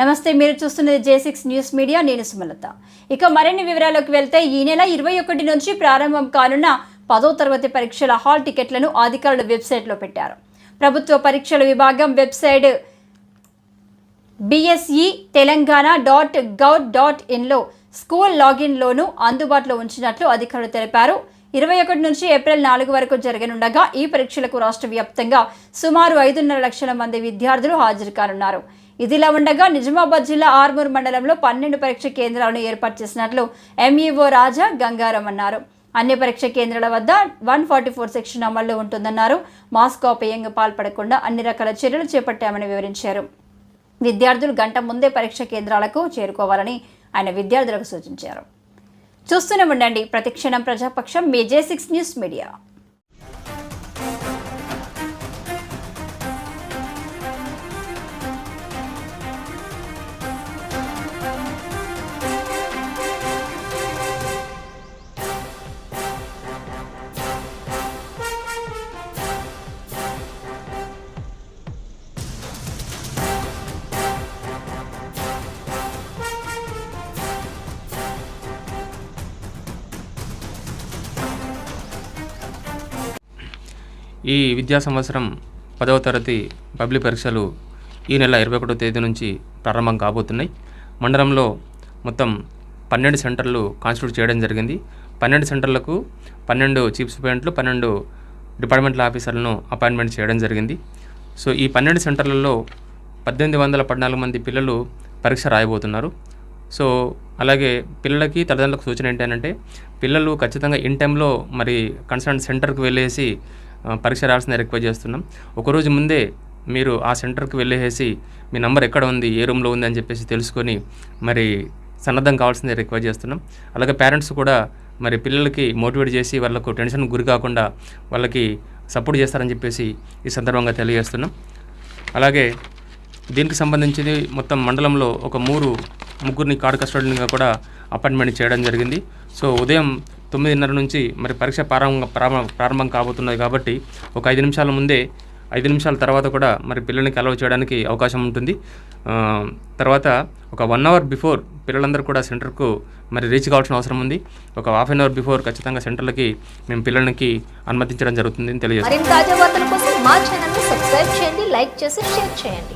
నమస్తే మీరు చూస్తున్నది జే సిక్స్ న్యూస్ మీడియా నేను సుమలత. ఇక మరిన్ని వివరాలకు వెళ్తే ఈ నెల ఇరవై ఒకటి నుంచి ప్రారంభం కానున్న పదో తరగతి పరీక్షల హాల్ టికెట్లను అధికారులు వెబ్సైట్లో పెట్టారు. ప్రభుత్వ పరీక్షల విభాగం website BSE Telangana dot gov dot ఇన్లో school లాగిన్లోనూ అందుబాటులో ఉంచినట్లు అధికారులు తెలిపారు. ఇరవై ఒకటి నుంచి ఏప్రిల్ నాలుగు వరకు జరగనుండగా ఈ పరీక్షలకు రాష్ట్ర వ్యాప్తంగా సుమారు ఐదున్నర లక్షల మంది విద్యార్థులు హాజరు కానున్నారు. ఇదిలా ఉండగా నిజామాబాద్ జిల్లా ఆర్మూర్ మండలంలో పన్నెండు పరీక్ష కేంద్రాలను ఏర్పాటు చేసినట్లు ఎంఈఓ రాజా గంగారం అన్నారు. అన్ని పరీక్ష కేంద్రాల వద్ద వన్ ఫార్టీ ఫోర్ సెక్షన్ అమల్లో ఉంటుందన్నారు. మాస్క్ అపేయంగా పాల్పడకుండా అన్ని రకాల చర్యలు చేపట్టామని వివరించారు. విద్యార్థులు గంట ముందే పరీక్ష కేంద్రాలకు చేరుకోవాలని ఆయన విద్యార్థులకు సూచించారు. చూస్తూనే ఉండండి. ప్రతిక్షణం ప్రజాపక్షం మీ జే సిక్స్ న్యూస్ మీడియా ఈ విద్యా సంవత్సరం పదవ తరగతి పబ్లిక్ పరీక్షలు ఈ నెల ఇరవై ఒకటో తేదీ నుంచి ప్రారంభం కాబోతున్నాయి. మండలంలో మొత్తం పన్నెండు సెంటర్లు కాన్స్టిట్యూట్ చేయడం జరిగింది. పన్నెండు సెంటర్లకు పన్నెండు చీఫ్ సూపరింటెంట్లు పన్నెండు డిపార్ట్మెంటల్ ఆఫీసర్లను అపాయింట్మెంట్ చేయడం జరిగింది. సో ఈ పన్నెండు సెంటర్లలో పద్దెనిమిది వందల పద్నాలుగు మంది పిల్లలు పరీక్ష రాయబోతున్నారు. సో అలాగే పిల్లలకి తల్లిదండ్రులకు సూచన ఏంటంటే పిల్లలు ఖచ్చితంగా ఇన్ టైంలో మరి కన్సర్న్ సెంటర్కి వెళ్ళేసి పరీక్ష రావాల్సిన రిక్వెస్ట్ చేస్తున్నాం. ఒకరోజు ముందే మీరు ఆ సెంటర్కి వెళ్ళేసి మీ నంబర్ ఎక్కడ ఉంది ఏ రూమ్లో ఉంది అని చెప్పేసి తెలుసుకొని మరి సన్నద్ధం కావాల్సిందే రిక్వెస్ట్ చేస్తున్నాం. అలాగే పేరెంట్స్ కూడా మరి పిల్లలకి మోటివేట్ చేసి వాళ్ళకు టెన్షన్ గురి కాకుండా వాళ్ళకి సపోర్ట్ చేస్తారని చెప్పేసి ఈ సందర్భంగా తెలియజేస్తున్నాం. అలాగే దీనికి సంబంధించి మొత్తం మండలంలో ఒక మూడు ముగ్గురిని కార్డు కస్టడీగా కూడా అపాయింట్మెంట్ చేయడం జరిగింది. సో ఉదయం తొమ్మిదిన్నర నుంచి మరి పరీక్ష ప్రారంభం ప్రారంభం ప్రారంభం కాబోతున్నది కాబట్టి ఒక ఐదు నిమిషాల ముందే ఐదు నిమిషాల తర్వాత కూడా మరి పిల్లలకి అలవ్ చేయడానికి అవకాశం ఉంటుంది. తర్వాత ఒక వన్ అవర్ బిఫోర్ పిల్లలందరూ కూడా సెంటర్కు మరి రీచ్ కావాల్సిన అవసరం ఉంది. ఒక హాఫ్ అన్ అవర్ బిఫోర్ ఖచ్చితంగా సెంటర్లకి మేము పిల్లలకి అనుమతించడం జరుగుతుంది అని తెలియజేస్తాం లైక్ చేసి షేర్ చేయండి.